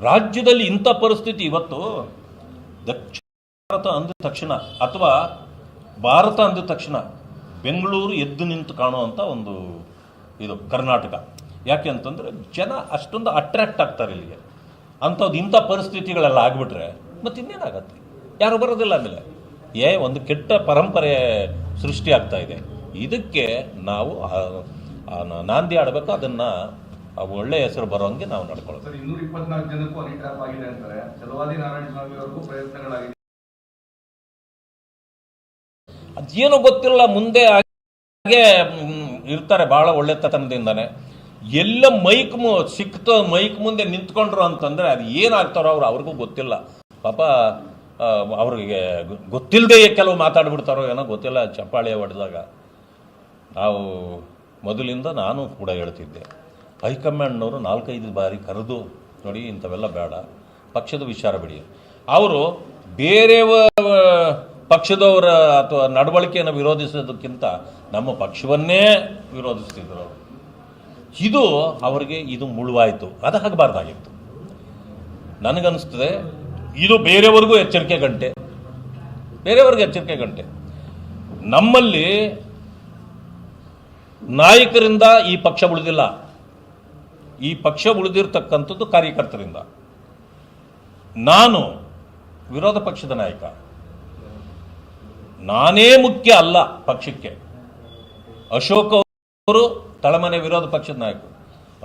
ರಾಜ್ಯದಲ್ಲಿ ಇಂಥ ಪರಿಸ್ಥಿತಿ ಇವತ್ತು, ದಕ್ಷಿಣ ಭಾರತ ಅಂದ ತಕ್ಷಣ ಅಥವಾ ಭಾರತ ಅಂದ ತಕ್ಷಣ ಬೆಂಗಳೂರು ಎದ್ದು ನಿಂತು ಕಾಣುವಂಥ ಒಂದು ಇದು ಕರ್ನಾಟಕ. ಯಾಕೆ ಅಂತಂದರೆ ಜನ ಅಷ್ಟೊಂದು ಅಟ್ರಾಕ್ಟ್ ಆಗ್ತಾರೆ ಇಲ್ಲಿಗೆ. ಅಂಥದ್ದು ಇಂಥ ಪರಿಸ್ಥಿತಿಗಳೆಲ್ಲ ಆಗಿಬಿಟ್ರೆ ಮತ್ತು ಇನ್ನೇನಾಗತ್ತೆ? ಯಾರು ಬರೋದಿಲ್ಲ ಆಮೇಲೆ. ಏ ಒಂದು ಕೆಟ್ಟ ಪರಂಪರೆ ಸೃಷ್ಟಿ ಆಗ್ತಾ ಇದೆ. ಇದಕ್ಕೆ ನಾವು ನಾಂದಿ ಆಡಬೇಕು ಅದನ್ನು ಒಳ್ಳೆ ಹೆಸರು ಬರೋಂಗೆ ನಾವು ನಡ್ಕೊಳ್ತೀವಿ ಸರ್ ಇನ್ನೂರ ಇಪ್ಪತ್ನಾಲ್ಕು ಜನಕ್ಕೂ ಹನಿ ಟ್ರ್ಯಾಪ್ ಆಗಿದೆ ಅಂತಾರೆ. ಚಲವಾದಿ ನಾರಾಯಣ ಸ್ವಾಮಿ ಅವರಿಗೂ ಪ್ರಯತ್ನಗಳಾಗಿದೆ. ಅದೇನೋ ಗೊತ್ತಿಲ್ಲ ಮುಂದೆ ಹಾಗೆ ಇರ್ತಾರೆ ಬಹಳ ಒಳ್ಳೆತನದಿಂದಾನೆ. ಎಲ್ಲ ಮೈಕ್ ಮು, ಸಿಕ್ತ ಮೈಕ್ ಮುಂದೆ ನಿಂತ್ಕೊಂಡ್ರು ಅಂತಂದರೆ ಅದು ಏನಾಗ್ತಾರೋ ಅವ್ರು ಅವ್ರಿಗೂ ಗೊತ್ತಿಲ್ಲ. ಪಾಪ ಅವ್ರಿಗೆ ಗೊತ್ತಿಲ್ಲದೆ ಕೆಲವು ಮಾತಾಡ್ಬಿಡ್ತಾರೋ ಏನೋ ಗೊತ್ತಿಲ್ಲ ಚಪ್ಪಾಳೆ ಹೊಡೆದಾಗ. ನಾವು ಮೊದಲಿಂದ ನಾನು ಕೂಡ ಹೇಳ್ತಿದ್ದೆ. ಹೈಕಮಾಂಡ್ನವರು ನಾಲ್ಕೈದು ಬಾರಿ ಕರೆದು, ನೋಡಿ, ಇಂಥವೆಲ್ಲ ಬೇಡ. ಪಕ್ಷದ ವಿಚಾರ ಬಿಡಿ. ಅವರು ಬೇರೆ ಪಕ್ಷದವರ ಅಥವಾ ನಡವಳಿಕೆಯನ್ನು ವಿರೋಧಿಸೋದಕ್ಕಿಂತ ನಮ್ಮ ಪಕ್ಷವನ್ನೇ ವಿರೋಧಿಸ್ತಿದ್ರು ಅವರು. ಇದು ಅವರಿಗೆ ಇದು ಮುಳುವಾಯಿತು. ಅದು ಆಗಬಾರ್ದಾಗಿತ್ತು ನನಗನ್ನಿಸ್ತದೆ, ಇದು ಬೇರೆಯವ್ರಿಗೂ ಎಚ್ಚರಿಕೆ ಗಂಟೆ. ಬೇರೆಯವ್ರಿಗೆ ಎಚ್ಚರಿಕೆ ಗಂಟೆ. ನಮ್ಮಲ್ಲಿ ನಾಯಕರಿಂದ ಈ ಪಕ್ಷ ಉಳಿದಿಲ್ಲ. ಈ ಪಕ್ಷ ಉಳಿದಿರ್ತಕ್ಕಂಥದ್ದು ಕಾರ್ಯಕರ್ತರಿಂದ. ನಾನು ವಿರೋಧ ಪಕ್ಷದ ನಾಯಕ. ನಾನೇ ಮುಖ್ಯ ಅಲ್ಲ ಪಕ್ಷಕ್ಕೆ. ಅಶೋಕ್ ಅವರು ತಳಮನೆ ವಿರೋಧ ಪಕ್ಷದ ನಾಯಕರು.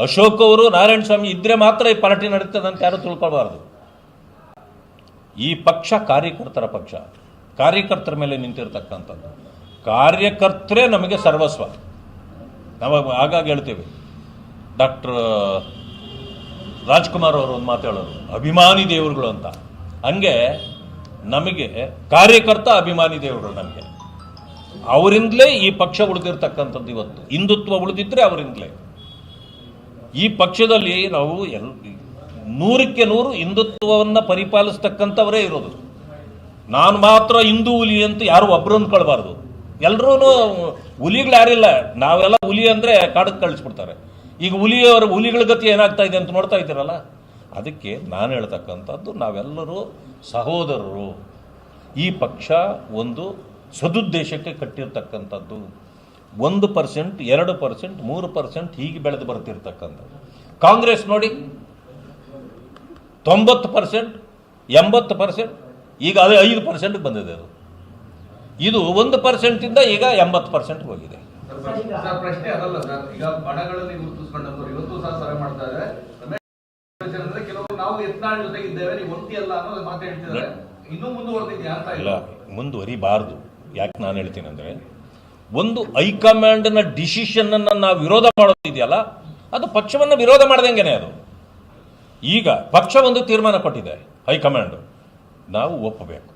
ಅಶೋಕ್ ಅವರು ನಾರಾಯಣ ಸ್ವಾಮಿ ಇದ್ರೆ ಮಾತ್ರ ಈ ಪಾರ್ಟಿ ನಡೀತದೆ ಅಂತ ಯಾರು ತಿಳ್ಕೊಳ್ಬಾರ್ದು. ಈ ಪಕ್ಷ ಕಾರ್ಯಕರ್ತರ ಪಕ್ಷ. ಕಾರ್ಯಕರ್ತರ ಮೇಲೆ ನಿಂತಿರ್ತಕ್ಕಂಥದ್ದು. ಕಾರ್ಯಕರ್ತರೇ ನಮಗೆ ಸರ್ವಸ್ವ. ನಾವು ಆಗಾಗ ಹೇಳ್ತೇವೆ. ಡಾಕ್ಟರ್, ರಾಜ್ಕುಮಾರ್ ಅವರು ಒಂದು ಮಾತು ಹೇಳೋರು. ಅಭಿಮಾನಿ ದೇವರುಗಳು ಅಂತ. ಹಂಗೆ ನಮಗೆ ಕಾರ್ಯಕರ್ತ ಅಭಿಮಾನಿ ದೇವರುಗಳು ನಮಗೆ. ಅವರಿಂದಲೇ ಈ ಪಕ್ಷ ಉಳಿದಿರ್ತಕ್ಕಂಥದ್ದು ಇವತ್ತು. ಹಿಂದುತ್ವ ಉಳಿದಿದ್ರೆ ಅವರಿಂದಲೇ. ಈ ಪಕ್ಷದಲ್ಲಿ ನಾವು ಎಲ್ ನೂರಕ್ಕೆ ನೂರು ಹಿಂದುತ್ವವನ್ನು ಪರಿಪಾಲಿಸ್ತಕ್ಕಂಥವರೇ ಇರೋದು. ನಾನು ಮಾತ್ರ ಹಿಂದೂ ಹುಲಿ ಅಂತ ಯಾರು ಒಬ್ರು ಅಂದ್ಕೊಳ್ಬಾರ್ದು. ಎಲ್ಲರೂ ಹುಲಿಗಳು ಯಾರಿಲ್ಲ. ನಾವೆಲ್ಲ ಹುಲಿ ಅಂದರೆ ಕಾಡಕ್ಕೆ ಕಳಿಸ್ಬಿಡ್ತಾರೆ. ಈಗ ಹುಲಿಯವರ ಹುಲಿಗಳ ಗತಿ ಏನಾಗ್ತಾ ಇದೆ ಅಂತ ನೋಡ್ತಾ ಇದ್ದೀರಲ್ಲ? ಅದಕ್ಕೆ ನಾನು ಹೇಳ್ತಕ್ಕಂಥದ್ದು ನಾವೆಲ್ಲರೂ ಸಹೋದರರು. ಈ ಪಕ್ಷ ಒಂದು ಸದುದ್ದೇಶಕ್ಕೆ ಕಟ್ಟಿರ್ತಕ್ಕಂಥದ್ದು ಒಂದು ಪರ್ಸೆಂಟ್ ಎರಡು ಪರ್ಸೆಂಟ್ ಮೂರು ಪರ್ಸೆಂಟ್ ಹೀಗೆ ಬೆಳೆದು ಬರ್ತಿರ್ತಕ್ಕಂಥದ್ದು ಕಾಂಗ್ರೆಸ್ ನೋಡಿ ತೊಂಬತ್ತು ಪರ್ಸೆಂಟ್ ಎಂಬತ್ತು ಪರ್ಸೆಂಟ್ ಈಗ ಅದೇ ಐದು ಪರ್ಸೆಂಟ್ಗೆ ಬಂದಿದೆ ಅದು ಇದು ಒಂದು ಪರ್ಸೆಂಟಿಂದ ಈಗ ಎಂಬತ್ತು ಪರ್ಸೆಂಟ್ ಹೋಗಿದೆ ಇನ್ನೂ ಇಲ್ಲ ಮುಂದುವರಿಬಾರ್ದು ಯಾಕೆ ನಾನು ಹೇಳ್ತೀನಿ ಅಂದರೆ, ಒಂದು ಹೈಕಮಾಂಡ್ನ ಡಿಸಿಷನ್ನನ್ನು ನಾವು ವಿರೋಧ ಮಾಡೋದಿದೆಯಲ್ಲ, ಅದು ಪಕ್ಷವನ್ನು ವಿರೋಧ ಮಾಡ್ದಂಗೆನೆ ಅದು. ಈಗ ಪಕ್ಷ ಒಂದು ತೀರ್ಮಾನ ಕೊಟ್ಟಿದೆ ಹೈಕಮಾಂಡು ನಾವು ಒಪ್ಪಬೇಕು.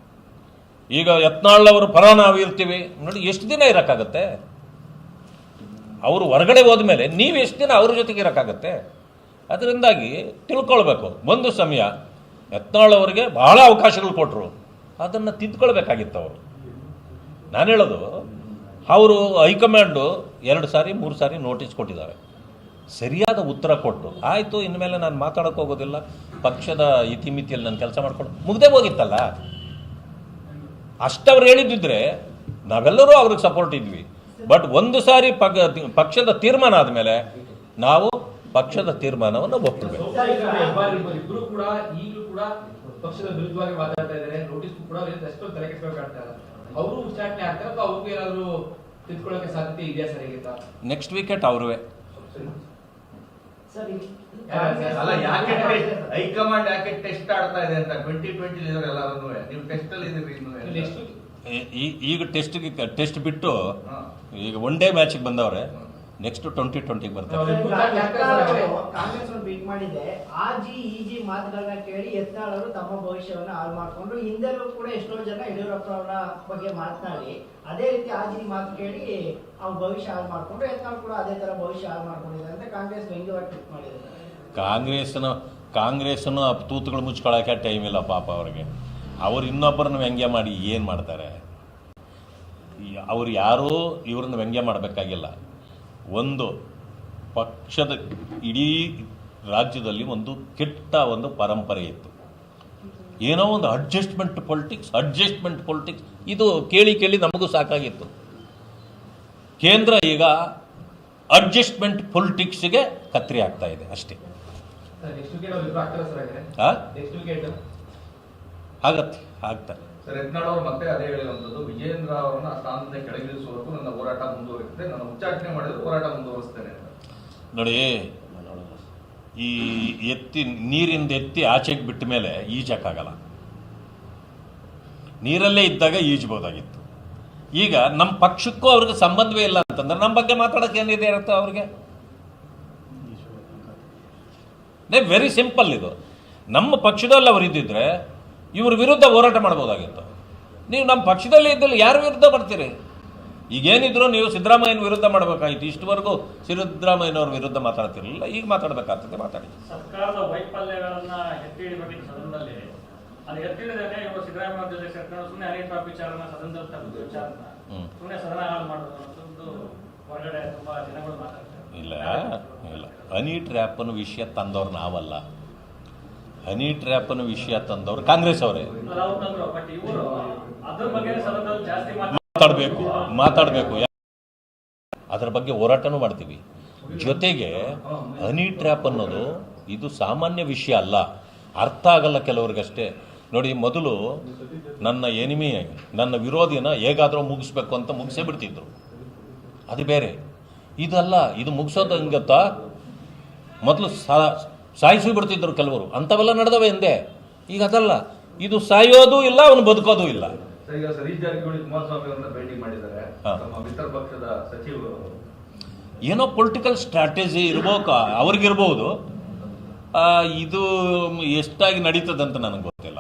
ಈಗ ಯತ್ನಾಳ್ ಪರ ನಾವು ಇರ್ತೀವಿ. ನೋಡಿ, ಎಷ್ಟು ದಿನ ಇರೋಕ್ಕಾಗತ್ತೆ? ಅವರು ಹೊರಗಡೆ ಹೋದ್ಮೇಲೆ ನೀವು ಎಷ್ಟು ದಿನ ಅವ್ರ ಜೊತೆಗೆ ಇರೋಕ್ಕಾಗತ್ತೆ? ಅದರಿಂದಾಗಿ ತಿಳ್ಕೊಳ್ಬೇಕು. ಒಂದು ಸಮಯ ಯತ್ನಾಳ್ ಅವರಿಗೆ ಬಹಳ ಅವಕಾಶಗಳು ಕೊಟ್ಟರು ಅದನ್ನು ತಿದ್ಕೊಳ್ಬೇಕಾಗಿತ್ತು ಅವರು. ನಾನು ಹೇಳೋದು, ಅವರು ಹೈಕಮಾಂಡು ಎರಡು ಸಾರಿ, ಮೂರು ಸಾರಿ ನೋಟಿಸ್ ಕೊಟ್ಟಿದ್ದಾರೆ. ಸರಿಯಾದ ಉತ್ತರ ಕೊಟ್ಟು, ಆಯಿತು, ಇನ್ಮೇಲೆ ನಾನು ಮಾತಾಡೋಕೆ ಹೋಗೋದಿಲ್ಲ. ಪಕ್ಷದ ಇತಿಮಿತಿಯಲ್ಲಿ ನಾನು ಕೆಲಸ ಮಾಡಿಕೊಂಡು ಮುಗ್ದೇ ಹೋಗಿತ್ತಲ್ಲ? ಅಷ್ಟವ್ರು ಹೇಳಿದ್ದಿದ್ರೆ ನಾವೆಲ್ಲರೂ ಅವ್ರಿಗೆ ಸಪೋರ್ಟ್ ಇದ್ವಿ. ಬಟ್ ಒಂದು ಸಾರಿ ಪಕ್ಷದ ತೀರ್ಮಾನ ಆದಮೇಲೆ ನಾವು ಪಕ್ಷದ ತೀರ್ಮಾನವನ್ನು ಒಪ್ಪಬೇಕು ಪಕ್ಷದ ವಿರುದ್ಧವಾಗಿ ಮಾತಾಡ್ತಾ ಇದ್ದಾರೆ. ನೋಟಿಸ್ ಕೂಡ ಅವರು ಉಚ್ಚಾಟನೆ ಆಗ್ತಾರೆ ಅಥವಾ ಅವ್ರಿಗೂ ಏನಾದ್ರು ತಿದ್ಕೊಳ್ಳೋಕೆ ಸಾಧ್ಯತೆ ಇದೆಯಾ ಸರ್ ಈಗ ನೆಕ್ಸ್ಟ್ ವೀಕೆಟ್ ಅವ್ರವೇ. ಅಲ್ಲ ಯಾಕೆ ಟೆಸ್ಟ್ ಹೈಕಮಾಂಡ್ ಯಾಕೆ ಟೆಸ್ಟ್ ಆಡ್ತಾ ಇದೆ ಅಂತ ಟ್ವೆಂಟಿ ಟ್ವೆಂಟಿ ಎಲ್ಲರೂ ನೀವು ಟೆಸ್ಟ್ ಅಲ್ಲಿ ಇದ್ದೀರಿ ಇನ್ನು ಈಗ ಟೆಸ್ಟ್ ಟೆಸ್ಟ್ ಬಿಟ್ಟು ಈಗ ಒನ್ ಡೇ ಮ್ಯಾಚಿಗೆ ಬಂದವ್ರೆ. ನೆಕ್ಸ್ಟ್ ಟ್ವೆಂಟಿ ಟ್ವೆಂಟಿಗೆ ಬರ್ತಾರೆ ಕಾಂಗ್ರೆಸ್ ಅವರು ಬೀಟ್ ಮಾಡಿದೆ ಆ ಜಿ ಈ ಜಿ ಮಾತುಗಳನ್ನ ಕೇಳಿ ಎತ್ತಾಳರು ತಮ್ಮ ಭವಿಷ್ಯವನ್ನ ಹಾಳು ಮಾಡ್ಕೊಂಡು ಹಿಂದೆಲ್ಲೂ ಕೂಡ ಎಷ್ಟೋ ಜನ ಯಡಿಯೂರಪ್ಪ ಅವರ ಬಗ್ಗೆ ಮಾತನಾಡಿ ಅದೇ ರೀತಿ ಆ ಜಿ ಮಾತು ಕೇಳಿ ಅವ್ರ ಭವಿಷ್ಯ ಹಾಳು ಮಾಡ್ಕೊಂಡು ಯತ್ನಾಳ್ ಕೂಡ ಅದೇ ತರ ಭವಿಷ್ಯ ಹಾಳು ಮಾಡ್ಕೊಂಡಿದ್ದಾರೆ ಅಂತ ಕಾಂಗ್ರೆಸ್ ವ್ಯಂಗ್ಯವಾಗಿ ಟ್ವೀಟ್ ಮಾಡಿದ್ದಾರೆ. ಕಾಂಗ್ರೆಸ್ನ ಕಾಂಗ್ರೆಸ್ನು ತೂತುಗಳು ಮುಚ್ಕೊಳ್ಳೋಕೆ ಟೈಮ್ ಇಲ್ಲ ಪಾಪ ಅವ್ರಿಗೆ. ಅವ್ರು ಇನ್ನೊಬ್ಬರನ್ನ ವ್ಯಂಗ್ಯ ಮಾಡಿ ಏನು ಮಾಡ್ತಾರೆ? ಅವ್ರು ಯಾರೂ ಇವ್ರನ್ನ ವ್ಯಂಗ್ಯ ಮಾಡಬೇಕಾಗಿಲ್ಲ. ಒಂದು ಪಕ್ಷದ ಇಡೀ ರಾಜ್ಯದಲ್ಲಿ ಒಂದು ಕೆಟ್ಟ ಒಂದು ಪರಂಪರೆ ಇತ್ತು. ಏನೋ ಒಂದು ಅಡ್ಜಸ್ಟ್ಮೆಂಟ್ ಪೊಲಿಟಿಕ್ಸ್ ಅಡ್ಜಸ್ಟ್ಮೆಂಟ್ ಪೊಲಿಟಿಕ್ಸ್ ಇದು ಕೇಳಿ ಕೇಳಿ ನಮಗೂ ಸಾಕಾಗಿತ್ತು. ಕೇಂದ್ರ ಈಗ ಅಡ್ಜಸ್ಟ್ಮೆಂಟ್ ಪೊಲಿಟಿಕ್ಸ್ಗೆ ಕತ್ರಿ ಆಗ್ತಾ ಇದೆ ಅಷ್ಟೇ. ಆಗತ್ತೆ ಆಗ್ತಾರೆ. ಸರ್ ಯತ್ನಾಳ್ ಅವರು ಮತ್ತೆ ಅದೇ ಹೇಳಿರುವಂತದ್ದು ವಿಜೇಂದ್ರ ಅವರನ್ನ ಆ ಸ್ಥಾನದಿಂದ ಕೆಳಗಿಳಿಸುವವರೆಗೂ ನನ್ನ ಹೋರಾಟ ಮುಂದುವರಿಯುತ್ತೆ. ನಾನು ಉಚ್ಚಾಟನೆ ಮಾಡಿದ್ರೆ ಹೋರಾಟ ಮುಂದುವರಿಸ್ತೇನೆ ಅಂತ. ನೋಡಿ ಈ ಎತ್ತಿ ನೀರಿಂದ ಎತ್ತಿ ಆಚೆಗೆ ಬಿಟ್ಟ ಮೇಲೆ ಈಜಕ್ಕಾಗಲ್ಲ. ನೀರಲ್ಲೇ ಇದ್ದಾಗ ಈಜ್ಬೋದಾಗಿತ್ತು. ಈಗ ನಮ್ಮ ಪಕ್ಷಕ್ಕೂ ಅವ್ರಿಗೆ ಸಂಬಂಧವೇ ಇಲ್ಲ ಅಂತಂದ್ರೆ ನಮ್ಮ ಬಗ್ಗೆ ಮಾತಾಡೋಕೆ ಏನಿದೆ ಇರುತ್ತೆ ಅವ್ರಿಗೆ? ವೆರಿ ಸಿಂಪಲ್ ಇದು. ನಮ್ಮ ಪಕ್ಷದಲ್ಲಿ ಅವರು ಇದ್ದಿದ್ರೆ ಇವ್ರ ವಿರುದ್ಧ ಹೋರಾಟ ಮಾಡ್ಬೋದಾಗಿತ್ತು ನೀವು ನಮ್ಮ ಪಕ್ಷದಲ್ಲಿ ಇದ್ದಲ್ಲಿ ಯಾರ ವಿರುದ್ಧ ಬರ್ತೀರಿ ಈಗೇನಿದ್ರು ನೀವು ಸಿದ್ದರಾಮಯ್ಯನ ವಿರುದ್ಧ ಮಾಡಬೇಕಾಗಿತ್ತು ಇಷ್ಟವರೆಗೂ ಸಿದ್ದರಾಮಯ್ಯನವ್ರ ವಿರುದ್ಧ ಮಾತಾಡ್ತಿರಲಿಲ್ಲ. ಈಗ ಮಾತಾಡಬೇಕಾಗ್ತದೆ ಮಾತಾಡಿ. ಸರ್ಕಾರದ ವೈಫಲ್ಯಗಳನ್ನ ಎತ್ತಿ ಹಿಡಿಬೇಕಿತ್ತು ಸದನದಲ್ಲಿ. ಅದು ಎತ್ತಿಡಿದೇನೆ ಇವರು ಸಿದ್ದರಾಮಯ್ಯ ಜೊತೆ ಸೇರ್ಕೊಂಡು ಸುಮ್ಮನೆ ಅನೇಕ ವಿಚಾರನ ಸದನದಲ್ಲಿ ವಿಚಾರನ. ಸುಮ್ಮನೆ ಸದನ ಹಾಳು ಮಾಡೋದು ಹೊರಗಡೆ ತುಂಬಾ ಜನಗಳು ಮಾತಾಡ್ತಾರೆ. ಇಲ್ಲ ಇಲ್ಲ. ಹನಿ ಅನ್ನೋ ವಿಷಯ ತಂದವ್ರು ನಾವಲ್ಲ. ಹನಿ ಟ್ರ್ಯಾಪನ ವಿಷಯ ತಂದವರು ಕಾಂಗ್ರೆಸ್ ಅವರೇ. ಮಾತಾಡಬೇಕು ಮಾತಾಡಬೇಕು. ಅದರ ಬಗ್ಗೆ ಹೋರಾಟನೂ ಮಾಡ್ತೀವಿ. ಜೊತೆಗೆ ಹನಿ ಟ್ರ್ಯಾಪ್ ಅನ್ನೋದು ಇದು ಸಾಮಾನ್ಯ ವಿಷಯ ಅಲ್ಲ. ಅರ್ಥ ಆಗಲ್ಲ ಕೆಲವ್ರಿಗಷ್ಟೇ. ನೋಡಿ, ಮೊದಲು ನನ್ನ ಎನಿಮಿ ನನ್ನ ವಿರೋಧಿನ ಹೇಗಾದರೂ ಮುಗಿಸ್ಬೇಕು ಅಂತ ಮುಗಿಸೇ ಬಿಡ್ತಿದ್ರು. ಅದು ಬೇರೆ. ಇದಲ್ಲ, ಇದು ಮುಗಿಸೋದು ಹಂಗತ್ತ? ಮೊದಲು ಮೊದಲು ಸಾಯಿಸಿ ಬಿಡ್ತಿದ್ರು ಕೆಲವರು. ಅಂಥವೆಲ್ಲ ನಡೆದವೆ ಹಿಂದೆ ಈಗ ಅದಲ್ಲ. ಇದು ಸಾಯೋದು ಇಲ್ಲ ಅವನು ಬದುಕೋದು ಇಲ್ಲ. ಏನೋ ಪೊಲಿಟಿಕಲ್ ಸ್ಟ್ರಾಟಜಿ ಇರ್ಬೇಕು ಅವ್ರಿಗಿರ್ಬೋದು. ಆ, ಇದು ಎಷ್ಟಾಗಿ ನಡೀತದಂತ ನನಗೆ ಗೊತ್ತಿಲ್ಲ.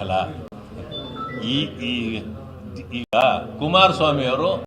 ಅಲ್ಲ ಈ ಈ ಈಗ ಕುಮಾರಸ್ವಾಮಿ ಅವರು